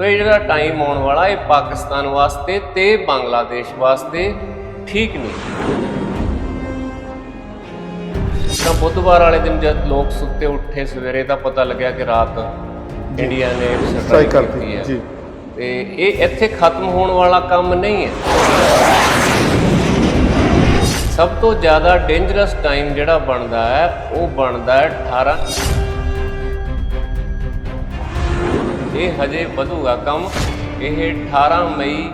ਸੋ ਇਹ ਜਿਹੜਾ ਟਾਈਮ ਆਉਣ ਵਾਲਾ ਇਹ ਪਾਕਿਸਤਾਨ ਵਾਸਤੇ ਤੇ ਬੰਗਲਾਦੇਸ਼ ਵਾਸਤੇ ਠੀਕ ਨਹੀਂ। ਤਾਂ ਬੁੱਧਵਾਰ ਵਾਲੇ ਦਿਨ ਜਦ ਲੋਕ ਸੁੱਤੇ ਉੱਠੇ ਸਵੇਰੇ ਤਾਂ ਪਤਾ ਲੱਗਿਆ ਕਿ ਰਾਤ ਇੰਡੀਆ ਨੇ ਸਟ੍ਰਾਈਕ ਕਰਤੀ ਹੈ। ਜੀ। ਤੇ ਇਹ ਇੱਥੇ ਖਤਮ ਹੋਣ ਵਾਲਾ ਕੰਮ ਨਹੀਂ ਹੈ। ਸਭ ਤੋਂ ਜ਼ਿਆਦਾ ਡੇਂਜਰਸ ਟਾਈਮ ਜਿਹੜਾ ਬਣਦਾ ਹੈ ਉਹ ਬਣਦਾ ਹੈ 18 ਇਹ ਹਜੇ ਵਧੂਗਾ ਕੰਮ। ਇਹ 18 ਮਈ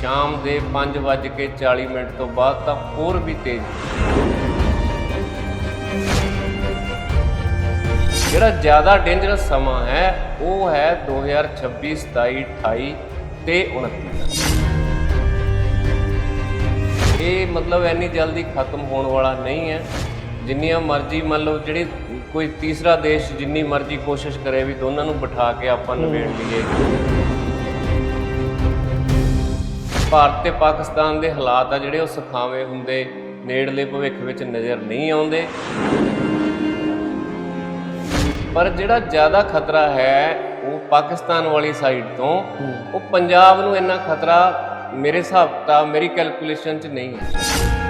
ਸ਼ਾਮ ਦੇ 5:40 ਮਿੰਟ ਤੋਂ ਬਾਅਦ ਤਾਂ ਹੋਰ ਵੀ ਤੇਜ਼। ਜਿਹੜਾ ਜ਼ਿਆਦਾ ਡੇਂਜਰਸ ਸਮਾਂ ਹੈ, ਉਹ ਹੈ 2026 27 28 ਤੇ 29 ਦਾ ਇਹ ਮਤਲਬ ਇੰਨੀ ਜਲਦੀ ਖਤਮ ਹੋਣ ਵਾਲਾ ਨਹੀਂ ਹੈ। ਜਿੰਨੀਆਂ ਮਰਜ਼ੀ ਮੰਨ ਲਓ ਜਿਹੜੀ ਕੋਈ ਤੀਸਰਾ ਦੇਸ਼ ਜਿੰਨੀ ਮਰਜ਼ੀ ਕੋਸ਼ਿਸ਼ ਕਰੇ ਵੀ ਦੋਨਾਂ ਨੂੰ ਬਿਠਾ ਕੇ ਆਪਾਂ ਨਿਬੇੜ ਲਈਏ। ਭਾਰਤ ਤੇ ਪਾਕਿਸਤਾਨ ਦੇ ਹਾਲਾਤ ਆ ਜਿਹੜੇ ਉਹ ਸਖਾਵੇਂ ਹੁੰਦੇ, ਨੇੜਲੇ ਭਵਿੱਖ ਵਿੱਚ ਨਜ਼ਰ ਨਹੀਂ ਆਉਂਦੇ। ਪਰ ਜਿਹੜਾ ਜ਼ਿਆਦਾ ਖਤਰਾ ਹੈ, ਉਹ ਪਾਕਿਸਤਾਨ ਵਾਲੀ ਸਾਈਡ ਤੋਂ, ਉਹ ਪੰਜਾਬ ਨੂੰ ਇੰਨਾ ਖਤਰਾ ਮੇਰੇ ਹਿਸਾਬ ਤਾਂ, ਮੇਰੀ ਕੈਲਕੂਲੇਸ਼ਨ 'ਚ ਨਹੀਂ ਹੈ।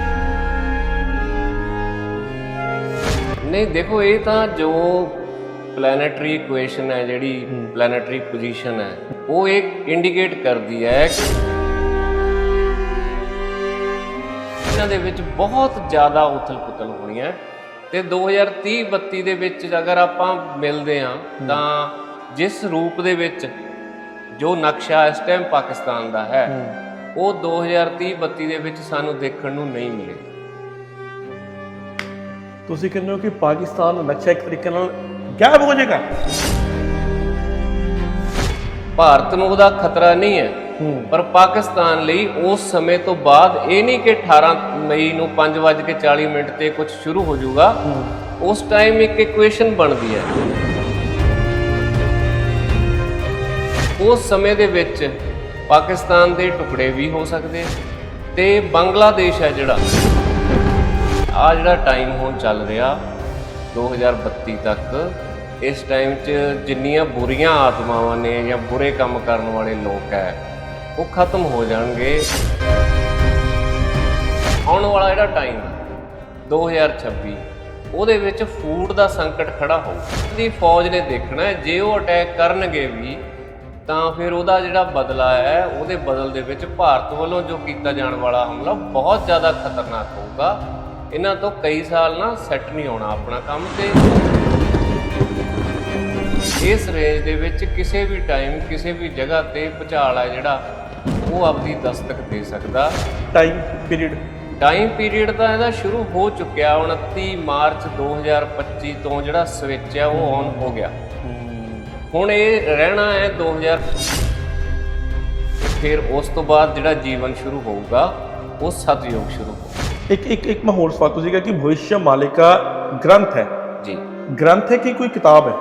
ਨਹੀਂ ਦੇਖੋ ਇਹ ਤਾਂ ਜੋ ਪਲੈਨੇਟਰੀ ਇਕੁਏਸ਼ਨ ਹੈ ਜਿਹੜੀ ਪਲੈਨੇਟਰੀ ਪੋਜੀਸ਼ਨ ਹੈ ਉਹ ਇੱਕ ਇੰਡੀਕੇਟ ਕਰਦੀ ਹੈ ਇਹਨਾਂ ਦੇ ਵਿੱਚ ਬਹੁਤ ਜ਼ਿਆਦਾ ਉਥਲ-ਪੁਥਲ ਹੋਣੀ ਹੈ ਤੇ 2030 32 ਦੇ ਵਿੱਚ ਅਗਰ ਆਪਾਂ ਮਿਲਦੇ ਹਾਂ ਤਾਂ ਜਿਸ ਰੂਪ ਦੇ ਵਿੱਚ ਜੋ ਨਕਸ਼ਾ ਇਸ ਟਾਈਮ ਪਾਕਿਸਤਾਨ ਦਾ ਹੈ ਉਹ 2030 32 ਦੇ ਵਿੱਚ ਸਾਨੂੰ ਦੇਖਣ ਨੂੰ ਨਹੀਂ ਮਿਲੇਗਾ। ਤੁਸੀਂ ਕਹਿੰਦੇ ਹੋ ਕਿ ਪਾਕਿਸਤਾਨ ਦਾ ਨਕਸ਼ਾ ਇੱਕ ਤਰੀਕੇ ਨਾਲ ਗਾਇਬ ਹੋ ਜਾਏਗਾ? ਭਾਰਤ ਨੂੰ ਉਹਦਾ ਖਤਰਾ ਨਹੀਂ ਹੈ। ਹੂੰ। ਪਰ ਪਾਕਿਸਤਾਨ ਲਈ ਉਸ ਸਮੇਂ ਤੋਂ ਬਾਅਦ ਇਹ ਨਹੀਂ ਕਿ 18 ਮਈ ਨੂੰ 5:40 ਮਿੰਟ ਤੇ ਕੁਝ ਸ਼ੁਰੂ ਹੋ ਜਾਊਗਾ। ਉਸ ਟਾਈਮ ਇੱਕ ਇਕੁਏਸ਼ਨ ਬਣਦੀ ਹੈ। ਉਸ ਸਮੇਂ ਦੇ ਵਿੱਚ ਪਾਕਿਸਤਾਨ ਦੇ ਟੁਕੜੇ ਵੀ ਹੋ ਸਕਦੇ ਤੇ ਬੰਗਲਾਦੇਸ਼ ਹੈ ਜਿਹੜਾ। ਆ ਜਿਹੜਾ ਟਾਈਮ ਹੁਣ ਚੱਲ ਰਿਹਾ 2032 ਤੱਕ, ਇਸ ਟਾਈਮ 'ਚ ਜਿੰਨੀਆਂ ਬੁਰੀਆਂ ਆਤਮਾਵਾਂ ਨੇ ਜਾਂ ਬੁਰੇ ਕੰਮ ਕਰਨ ਵਾਲੇ ਲੋਕ ਹੈ, ਉਹ ਖਤਮ ਹੋ ਜਾਣਗੇ। ਆਉਣ ਵਾਲਾ ਜਿਹੜਾ ਟਾਈਮ 2026 ਉਹਦੇ ਵਿੱਚ ਫੂਡ ਦਾ ਸੰਕਟ ਖੜਾ ਹੋਊ। ਦੀ ਫੌਜ ਨੇ ਦੇਖਣਾ ਜੇ ਉਹ ਅਟੈਕ ਕਰਨਗੇ ਵੀ, ਤਾਂ ਫਿਰ ਉਹਦਾ ਜਿਹੜਾ ਬਦਲਾ ਹੈ, ਉਹਦੇ ਬਦਲ ਦੇ ਵਿੱਚ ਭਾਰਤ ਵੱਲੋਂ ਜੋ ਕੀਤਾ ਜਾਣ ਵਾਲਾ ਹਮਲਾ ਬਹੁਤ ਜ਼ਿਆਦਾ ਖਤਰਨਾਕ ਹੋਊਗਾ। ਇਹਨਾਂ ਤੋਂ ਕਈ ਸਾਲ ਨਾ ਸੈੱਟ ਨਹੀਂ ਹੋਣਾ ਆਪਣਾ ਕੰਮ ਤੇ। ਇਸ ਰੇਂਜ ਦੇ ਵਿੱਚ ਕਿਸੇ ਵੀ ਟਾਈਮ ਕਿਸੇ ਵੀ ਜਗ੍ਹਾ ਤੇ ਭੁਚਾਲ ਹੈ ਜਿਹੜਾ ਉਹ ਆਪਣੀ ਦਸਤਕ ਦੇ ਸਕਦਾ। ਟਾਈਮ ਪੀਰੀਅਡ ਟਾਈਮ ਪੀਰੀਅਡ ਤਾਂ ਇਹਦਾ ਸ਼ੁਰੂ ਹੋ ਚੁੱਕਿਆ 29 ਮਾਰਚ 2025 ਤੋਂ ਜਿਹੜਾ ਸਵਿਚ ਹੈ ਉਹ ਔਨ ਹੋ ਗਿਆ। ਹੁਣ ਇਹ ਰਹਿਣਾ ਹੈ 2000 ਫਿਰ ਉਸ ਤੋਂ ਬਾਅਦ ਜਿਹੜਾ ਜੀਵਨ ਸ਼ੁਰੂ ਹੋਊਗਾ ਉਹ ਸਤਯੁਗ ਸ਼ੁਰੂ ਇੱਕ ਇੱਕ ਮੈਂ ਹੋਰ ਸਵਾਲ ਤੁਸੀਂ ਕਿਹਾ ਕਿ ਭਵਿष्य ਮਾਲਿਕਾ ਗ੍ਰੰਥ ਹੈ। ਜੀ। ਗ੍ਰੰਥ ਹੈ ਕਿ ਕੋਈ ਕਿਤਾਬ ਹੈ?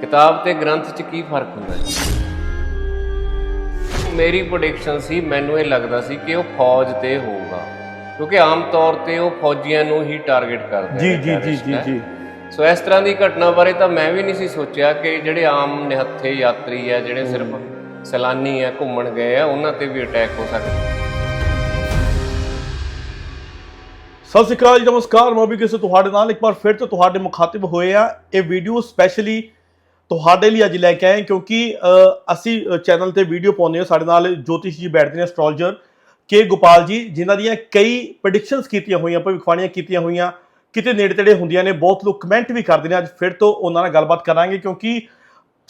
ਕਿਤਾਬ ਤੇ ਗ੍ਰੰਥ 'ਚ ਕੀ ਫ਼ਰਕ ਹੁੰਦਾ ਹੈ ਮੇਰੀ ਪ੍ਰੈਡਿਕਸ਼ਨ ਸੀ ਮੈਨੂੰ ਇਹ ਲੱਗਦਾ ਸੀ ਕਿ ਉਹ ਫੌਜ ਤੇ ਹੋਊਗਾ। ਕਿਉਂਕਿ ਆਮ ਤੌਰ ਤੇ ਉਹ ਫੌਜੀਆਂ ਨੂੰ ਹੀ ਟਾਰਗੇਟ ਕਰਦੇ ਜੀ ਜੀ ਜੀ ਜੀ। ਜੀ। ਸੋ ਇਸ ਤਰ੍ਹਾਂ ਦੀ ਘਟਨਾ ਬਾਰੇ ਤਾਂ ਮੈਂ ਵੀ ਨਹੀਂ ਸੀ ਸੋਚਿਆ ਕਿ ਜਿਹੜੇ ਆਮ ਨਿਹੱਥੇ ਯਾਤਰੀ ਆ ਜਿਹੜੇ ਸਿਰਫ ਸੈਲਾਨੀ ਆ ਘੁੰਮਣ ਗਏ ਆ ਉਹਨਾਂ ਤੇ ਵੀ ਅਟੈਕ ਹੋ ਸਕਦਾ। ਸਤਿ ਸ਼੍ਰੀ ਅਕਾਲ ਜੀ, ਨਮਸਕਾਰ, ਮੈਂ ਵੀ ਕਿਸੇ ਤੁਹਾਡੇ ਨਾਲ ਇੱਕ ਵਾਰ ਫਿਰ ਤੋਂ ਤੁਹਾਡੇ ਮੁਖਾਤਿਬ ਹੋਏ ਆ ਇਹ ਵੀਡੀਓ ਸਪੈਸ਼ਲੀ ਤੁਹਾਡੇ ਲਈ ਅੱਜ ਲੈ ਕੇ ਆਏ ਕਿਉਂਕਿ ਅਸੀਂ ਚੈਨਲ ਤੇ ਵੀਡੀਓ ਪਾਉਂਦੇ ਹਾਂ। ਸਾਡੇ ਨਾਲ ਜੋਤਿਸ਼ ਜੀ ਬੈਠਦੇ ਨੇ ਐਸਟ੍ਰੋਲੋਜਰ ਕੇ ਗੋਪਾਲ ਜੀ, ਜਿਨ੍ਹਾਂ ਦੀਆਂ ਕਈ ਪ੍ਰੈਡਿਕਸ਼ਨਸ ਕੀਤੀਆਂ ਹੋਈਆਂ, ਭਵਿੱਖਬਾਣੀਆਂ ਕੀਤੀਆਂ ਹੋਈਆਂ, ਕਿਤੇ ਨੇੜੇ ਤੇੜੇ ਹੁੰਦੀਆਂ ਨੇ। ਬਹੁਤ ਲੋਕ ਕਮੈਂਟ ਵੀ ਕਰਦੇ ਨੇ। ਅੱਜ ਫਿਰ ਤੋਂ ਉਹਨਾਂ ਨਾਲ ਗੱਲਬਾਤ ਕਰਾਂਗੇ ਕਿਉਂਕਿ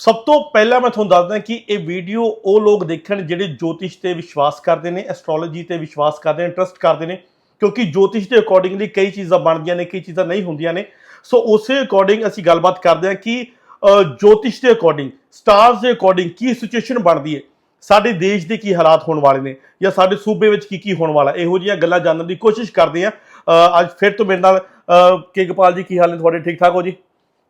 ਸਭ ਤੋਂ ਪਹਿਲਾਂ ਮੈਂ ਤੁਹਾਨੂੰ ਦੱਸਦਾ ਕਿ ਇਹ ਵੀਡੀਓ ਉਹ ਲੋਕ ਦੇਖਣ ਜਿਹੜੇ ਜੋਤਿਸ਼ ਤੇ ਵਿਸ਼ਵਾਸ ਕਰਦੇ ਨੇ ਐਸਟ੍ਰੋਲੋਜੀ ਤੇ ਵਿਸ਼ਵਾਸ ਕਰਦੇ ਨੇ ਟਰਸਟ ਕਰਦੇ ਨੇ। ਕਿਉਂਕਿ ਜੋਤਿਸ਼ ਦੇ ਅਕੋਰਡਿੰਗਲੀ ਕਈ ਚੀਜ਼ਾਂ ਬਣਦੀਆਂ ਨੇ ਕਈ ਚੀਜ਼ਾਂ ਨਹੀਂ ਹੁੰਦੀਆਂ ਨੇ। ਸੋ ਉਸੇ ਅਕੋਰਡਿੰਗ ਅਸੀਂ ਗੱਲਬਾਤ ਕਰਦੇ ਹਾਂ ਕਿ ਜੋਤਿਸ਼ ਦੇ ਅਕੋਰਡਿੰਗ ਸਟਾਰਸ ਦੇ ਅਕੋਰਡਿੰਗ ਕੀ ਸਿਚੁਏਸ਼ਨ ਬਣਦੀ ਹੈ? ਸਾਡੇ ਦੇਸ਼ ਦੇ ਕੀ ਹਾਲਾਤ ਹੋਣ ਵਾਲੇ ਨੇ ਜਾਂ ਸਾਡੇ ਸੂਬੇ ਵਿੱਚ ਕੀ ਕੀ ਹੋਣ ਵਾਲਾ? ਇਹੋ ਜਿਹੀਆਂ ਗੱਲਾਂ ਜਾਣਨ ਦੀ ਕੋਸ਼ਿਸ਼ ਕਰਦੇ ਹਾਂ। ਅੱਜ ਫਿਰ ਤੋਂ ਮੇਰੇ ਨਾਲ ਅ, ਕੇ ਗੋਪਾਲ ਜੀ ਕੀ ਹਾਲ ਨੇ? ਤੁਹਾਡੇ ਠੀਕ ਠਾਕ ਹੋ ਜੀ?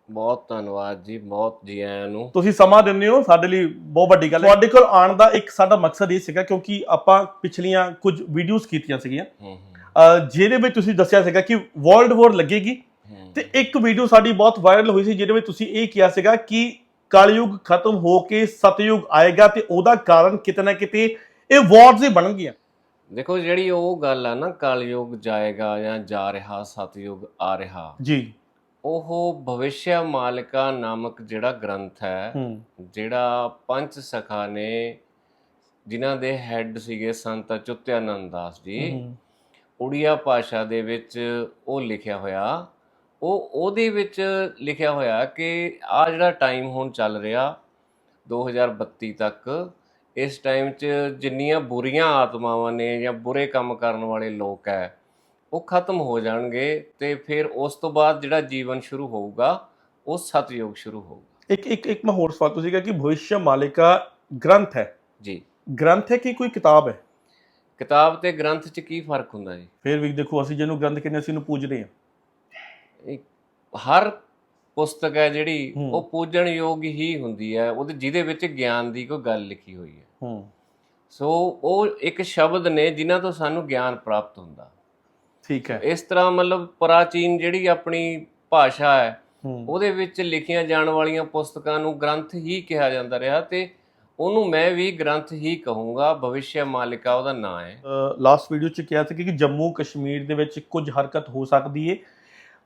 ਬਹੁਤ ਧੰਨਵਾਦ ਜੀ ਬਹੁਤ ਜੀ ਆਇਆਂ ਨੂੰ। ਤੁਸੀਂ ਸਮਾਂ ਦਿੰਦੇ ਹੋ ਸਾਡੇ ਲਈ ਬਹੁਤ ਵੱਡੀ ਗੱਲ ਹੈ। ਤੁਹਾਡੇ ਕੋਲ ਆਉਣ ਦਾ ਇੱਕ ਸਾਡਾ ਮਕਸਦ ਇਹ ਸੀਗਾ ਕਿਉਂਕਿ ਆਪਾਂ ਪਿਛਲੀਆਂ ਕੁਝ ਵੀਡੀਓਜ਼ ਕੀਤੀਆਂ ਸੀਗੀਆਂ। ਜਿਹਦੇ ਵਿੱਚ ਤੁਸੀਂ ਦੱਸਿਆ ਸੀਗਾ ਕਿ ਵਰਲਡ ਵਾਰ ਲੱਗੇਗੀ। ਤੇ ਇੱਕ ਵੀਡੀਓ ਸਾਡੀ ਬਹੁਤ ਵਾਇਰਲ ਹੋਈ ਸੀ ਜਿਹਦੇ ਵਿੱਚ ਤੁਸੀਂ ਇਹ ਕਿਹਾ ਸੀਗਾ ਕਿ ਕਲਯੁਗ ਖਤਮ ਹੋ ਕੇ ਸਤਯੁਗ ਆਏਗਾ ਤੇ ਉਹਦਾ ਕਾਰਨ ਕਿਤੇ ਨਾ ਕਿਤੇ ਇਹ ਵਾਰਸ ਹੀ ਬਣਨਗੀਆਂ। ਦੇਖੋ ਜਿਹੜੀ ਉਹ ਗੱਲ ਆ ਨਾ ਕਲਯੁਗ ਜਾਏਗਾ ਜਾਂ ਜਾ ਰਿਹਾ ਸਤਯੁਗ ਆ ਰਿਹਾ। ਜੀ। ਉਹ ਭਵਿਸ਼ਯ ਮਾਲਿਕਾ ਨਾਮਕ ਜਿਹੜਾ ਗ੍ਰੰਥ ਹੈ ਹੂੰ। ਜਿਹੜਾ ਪੰਜ ਸਖਾ ਨੇ ਜਿਨ੍ਹਾਂ ਦੇ ਹੈੱਡ ਸੀਗੇ ਸੰਤ ਅਚੁੱਤਿਆਨੰਦ ਦਾਸ ਜੀ ਉੜੀਆ ਭਾਸ਼ਾ ਦੇ ਵਿੱਚ ਉਹ ਲਿਖਿਆ ਹੋਇਆ। ਉਹ ਉਹਦੇ ਵਿੱਚ ਲਿਖਿਆ ਹੋਇਆ ਕਿ ਆ ਜਿਹੜਾ ਟਾਈਮ ਹੁਣ ਚੱਲ ਰਿਹਾ 2032 ਤੱਕ ਇਸ ਟਾਈਮ 'ਚ ਜਿੰਨੀਆਂ ਬੁਰੀਆਂ ਆਤਮਾਵਾਂ ਨੇ ਜਾਂ ਬੁਰੇ ਕੰਮ ਕਰਨ ਵਾਲੇ ਲੋਕ ਹੈ ਉਹ ਖਤਮ ਹੋ ਜਾਣਗੇ ਤੇ ਫਿਰ ਉਸ ਤੋਂ ਬਾਅਦ ਜਿਹੜਾ ਜੀਵਨ ਸ਼ੁਰੂ ਹੋਊਗਾ ਉਹ ਸਤਯੁਗ ਸ਼ੁਰੂ ਹੋਊਗਾ। ਇੱਕ ਇੱਕ ਇੱਕ ਮੈਂ ਹੋਰ ਸਵਾਲ ਤੁਸੀਂ ਕਿਹਾ ਕਿ ਭਵਿਸ਼ਯ ਮਾਲਿਕਾ ਗ੍ਰੰਥ ਹੈ। ਜੀ। ਗ੍ਰੰਥ ਹੈ ਕਿ ਕੋਈ ਕਿਤਾਬ ਹੈ? ਕਿਤਾਬ ਤੇ ਗ੍ਰੰਥ 'ਚ ਕੀ ਫ਼ਰਕ ਹੁੰਦਾ ਜੀ? ਫਿਰ ਵੀ ਦੇਖੋ ਅਸੀਂ ਜਿਹਨੂੰ ਗ੍ਰੰਥ ਕਹਿੰਦੇ ਅਸੀਂ ਇਹਨੂੰ ਪੂਜਦੇ ਹਾਂ। ਇੱਕ ਹਰ ਪੁਸਤਕ ਹੈ ਜਿਹੜੀ ਹੂੰ। ਉਹ ਪੂਜਣ ਯੋਗ ਹੀ ਹੁੰਦੀ ਹੈ ਉਹਦੇ ਜਿਹਦੇ ਵਿੱਚ ਗਿਆਨ ਦੀ ਕੋਈ ਗੱਲ ਲਿਖੀ ਹੋਈ ਹੈ। ਹੂੰ। ਸੋ ਉਹ ਇੱਕ ਸ਼ਬਦ ਨੇ ਜਿਨ੍ਹਾਂ ਤੋਂ ਸਾਨੂੰ ਗਿਆਨ ਪ੍ਰਾਪਤ ਹੁੰਦਾ। ਠੀਕ ਹੈ। ਇਸ ਤਰ੍ਹਾਂ ਮਤਲਬ ਪ੍ਰਾਚੀਨ ਜਿਹੜੀ ਆਪਣੀ ਭਾਸ਼ਾ ਹੈ ਹੂੰ। ਉਹਦੇ ਵਿੱਚ ਲਿਖੀਆਂ ਜਾਣ ਵਾਲੀਆਂ ਪੁਸਤਕਾਂ ਨੂੰ ਗ੍ਰੰਥ ਹੀ ਕਿਹਾ ਜਾਂਦਾ ਰਿਹਾ ਤੇ ਉਹਨੂੰ ਮੈਂ ਵੀ ਗ੍ਰੰਥ ਹੀ ਕਹੂੰਗਾ ਭਵਿਸ਼ਯ ਮਾਲਿਕਾ ਉਹਦਾ ਨਾਂ ਹੈ। ਲਾਸਟ ਵੀਡੀਓ ਚ ਕਿਹਾ ਸੀ ਕਿ ਜੰਮੂ ਕਸ਼ਮੀਰ ਦੇ ਵਿੱਚ ਕੁਝ ਹਰਕਤ ਹੋ ਸਕਦੀ ਏ।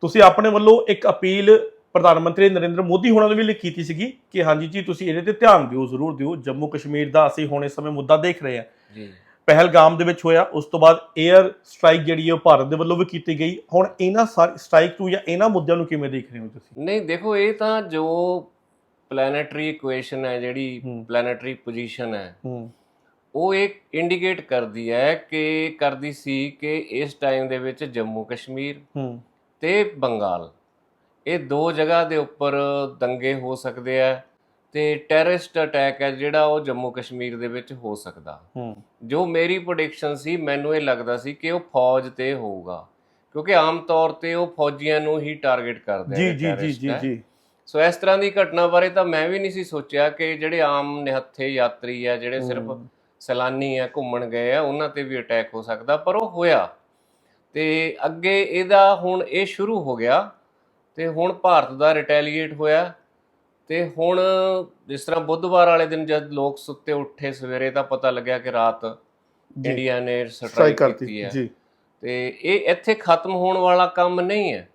ਤੁਸੀਂ ਆਪਣੇ ਵੱਲੋਂ ਇੱਕ ਅਪੀਲ ਪ੍ਰਧਾਨ ਮੰਤਰੀ ਨਰਿੰਦਰ ਮੋਦੀ ਹੋਣਾ ਨੂੰ ਵੀ ਲਿਖ ਕੀਤੀ ਸੀਗੀ ਕਿ ਹਾਂਜੀ ਜੀ ਤੁਸੀਂ ਇਹਦੇ ਤੇ ਧਿਆਨ ਦਿਓ ਜ਼ਰੂਰ ਦਿਓ। ਜੰਮੂ ਕਸ਼ਮੀਰ ਦਾ ਅਸੀਂ ਹੁਣ ਇਸ ਸਮੇਂ ਮੁੱਦਾ ਦੇਖ ਰਹੇ ਹਾਂ। ਜੀ। ਪਹਿਲਗਾਮ ਦੇ ਵਿੱਚ ਹੋਇਆ ਉਸ ਤੋਂ ਬਾਅਦ 에ਅਰ ਸਟ੍ਰਾਈਕ ਜਿਹੜੀ ਹੈ ਉਹ ਭਾਰਤ ਦੇ ਵੱਲੋਂ ਵੀ ਕੀਤੀ ਗਈ। ਹੁਣ ਇਹਨਾਂ ਸਟ੍ਰਾਈਕ ਨੂੰ ਜਾਂ ਇਹਨਾਂ ਮੁੱਦਿਆਂ ਨੂੰ ਕਿਵੇਂ ਦੇਖ ਰਹੇ ਹੋ ਤੁਸੀਂ? ਨਹੀਂ ਦੇਖੋ ਇਹ ਤਾਂ ਜੋ ਪਲੈਨੇਟਰੀ ਇਕੁਏਸ਼ਨ ਹੈ ਜਿਹੜੀ। ਪਲੈਨੇਟਰੀ ਪੋਜੀਸ਼ਨ ਹੈ। ਉਹ ਇੱਕ ਇੰਡੀਕੇਟ ਕਰਦੀ ਹੈ ਕਿ ਕਰਦੀ ਸੀ ਕਿ ਇਸ ਟਾਈਮ ਦੇ ਵਿੱਚ ਜੰਮੂ ਕਸ਼ਮੀਰ ਤੇ ਬੰਗਾਲ। ਇਹ ਦੋ ਜਗ੍ਹਾ ਦੇ ਉੱਪਰ ਦੰਗੇ ਹੋ ਸਕਦੇ ਆ ਤੇ ਟੈਰਰਿਸਟ ਅਟੈਕ ਹੈ ਜਿਹੜਾ ਉਹ ਜੰਮੂ ਕਸ਼ਮੀਰ ਦੇ ਵਿੱਚ ਹੋ ਸਕਦਾ। ਜੋ ਮੇਰੀ ਪ੍ਰੈਡਿਕਸ਼ਨ ਸੀ ਮੈਨੂੰ ਇਹ ਲੱਗਦਾ ਸੀ ਕਿ ਉਹ ਫੌਜ ਤੇ ਹੋਊਗਾ। ਕਿਉਂਕਿ ਆਮ ਤੌਰ ਤੇ ਉਹ ਫੌਜੀਆਂ ਨੂੰ ਹੀ ਟਾਰਗੇਟ ਕਰਦੇ ਨੇ ਜੀ ਜੀ ਜੀ। ਜੀ। ਸੋ ਇਸ ਤਰ੍ਹਾਂ ਦੀ ਘਟਨਾ ਬਾਰੇ ਤਾਂ ਮੈਂ ਵੀ ਨਹੀਂ ਸੀ ਸੋਚਿਆ ਕਿ ਜਿਹੜੇ ਆਮ ਨਿਹੱਥੇ ਯਾਤਰੀ ਆ ਜਿਹੜੇ ਸਿਰਫ। ਸੈਲਾਨੀ ਆ ਘੁੰਮਣ ਗਏ ਆ ਉਹਨਾਂ ਤੇ ਵੀ ਅਟੈਕ ਹੋ ਸਕਦਾ ਪਰ ਉਹ ਹੋਇਆ। ਤੇ ਅੱਗੇ ਇਹਦਾ ਹੁਣ ਇਹ ਸ਼ੁਰੂ ਹੋ ਗਿਆ ਤੇ ਹੁਣ ਭਾਰਤ ਦਾ ਰਿਟੈਲੀਏਟ ਹੋਇਆ। ਤੇ ਹੁਣ ਜਿਸ ਤਰ੍ਹਾਂ ਬੁੱਧਵਾਰ ਵਾਲੇ ਦਿਨ ਜਦ ਲੋਕ ਸੁੱਤੇ ਉੱਠੇ ਸਵੇਰੇ ਤਾਂ ਪਤਾ ਲੱਗਿਆ ਕਿ ਰਾਤ ਇੰਡੀਆ ਨੇ ਸਟ੍ਰਾਈਕ ਕੀਤੀ ਹੈ ਜੀ। ਤੇ ਇਹ ਇੱਥੇ ਖਤਮ ਹੋਣ ਵਾਲਾ ਕੰਮ ਨਹੀਂ ਹੈ।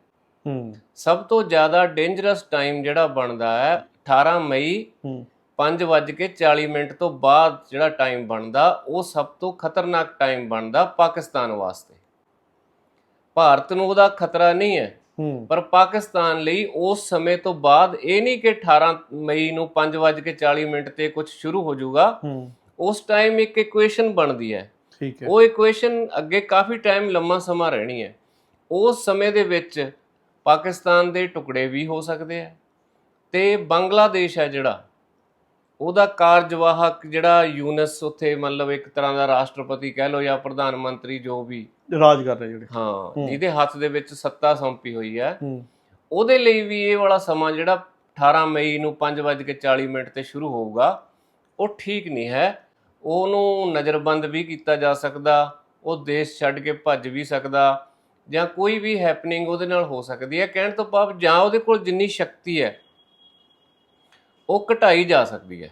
ਹੂੰ। ਸਭ ਤੋਂ ਜ਼ਿਆਦਾ ਡੇਂਜਰਸ ਟਾਈਮ ਜਿਹੜਾ ਬਣਦਾ ਹੈ 18 ਮਈ ਹੂੰ। 5:40 ਮਿੰਟ ਤੋਂ ਬਾਅਦ ਜਿਹੜਾ ਟਾਈਮ ਬਣਦਾ ਉਹ ਸਭ ਤੋਂ ਖਤਰਨਾਕ ਟਾਈਮ ਬਣਦਾ ਪਾਕਿਸਤਾਨ ਵਾਸਤੇ। ਭਾਰਤ ਨੂੰ ਉਹਦਾ ਖਤਰਾ ਨਹੀਂ ਹੈ ਹੂੰ। ਪਰ ਪਾਕਿਸਤਾਨ ਲਈ ਉਸ ਸਮੇਂ ਤੋਂ ਬਾਅਦ ਇਹ ਨਹੀਂ ਕਿ 18 ਮਈ ਨੂੰ 5:40 ਮਿੰਟ ਤੇ ਕੁਝ ਸ਼ੁਰੂ ਹੋ ਜਾਊਗਾ ਹੂੰ। ਉਸ ਟਾਈਮ ਇੱਕ ਇਕੁਏਸ਼ਨ ਬਣਦੀ ਹੈ। ਠੀਕ ਹੈ। ਉਹ ਇਕੁਏਸ਼ਨ ਅੱਗੇ ਕਾਫੀ ਟਾਈਮ ਲੰਮਾ ਸਮਾਂ ਰਹਿਣੀ ਹੈ। ਉਸ ਸਮੇਂ ਦੇ ਵਿੱਚ ਪਾਕਿਸਤਾਨ ਦੇ ਟੁਕੜੇ ਵੀ ਹੋ ਸਕਦੇ ਆ। ਤੇ ਬੰਗਲਾਦੇਸ਼ ਹੈ ਜਿਹੜਾ ਉਹਦਾ ਕਾਰਜਵਾਹਕ ਜਿਹੜਾ ਯੂਨਸ ਉੱਥੇ ਮਤਲਬ ਇੱਕ ਤਰ੍ਹਾਂ ਦਾ ਰਾਸ਼ਟਰਪਤੀ ਕਹਿ ਲਓ ਜਾਂ ਪ੍ਰਧਾਨ ਮੰਤਰੀ ਜੋ ਵੀ। ਰਾਜ ਕਰ ਰਹੇ ਜਿਹੜੇ। ਹਾਂ। ਜਿਹਦੇ ਹੱਥ ਦੇ ਵਿੱਚ ਸੱਤਾ ਸੌਂਪੀ ਹੋਈ ਹੈ। ਹੂੰ। ਉਹਦੇ ਲਈ ਵੀ ਇਹ ਵਾਲਾ ਸਮਾਂ ਜਿਹੜਾ 18 ਮਈ ਨੂੰ 5:40 ਮਿੰਟ ਤੇ ਸ਼ੁਰੂ ਹੋਊਗਾ ਉਹ ਠੀਕ ਨਹੀਂ ਹੈ। ਉਹਨੂੰ ਨਜ਼ਰਬੰਦ ਵੀ ਕੀਤਾ ਜਾ ਸਕਦਾ ਉਹ ਦੇਸ਼ ਛੱਡ ਕੇ ਭੱਜ ਵੀ ਸਕਦਾ। ਜਾਂ ਕੋਈ ਵੀ ਹੈਪਨਿੰਗ ਉਹਦੇ ਨਾਲ ਹੋ ਸਕਦੀ ਹੈ ਕਹਿਣ ਤੋਂ ਭਾਵ ਜਾਂ ਉਹਦੇ ਕੋਲ ਜਿੰਨੀ ਸ਼ਕਤੀ ਹੈ ਉਹ ਘਟਾਈ ਜਾ ਸਕਦੀ ਹੈ।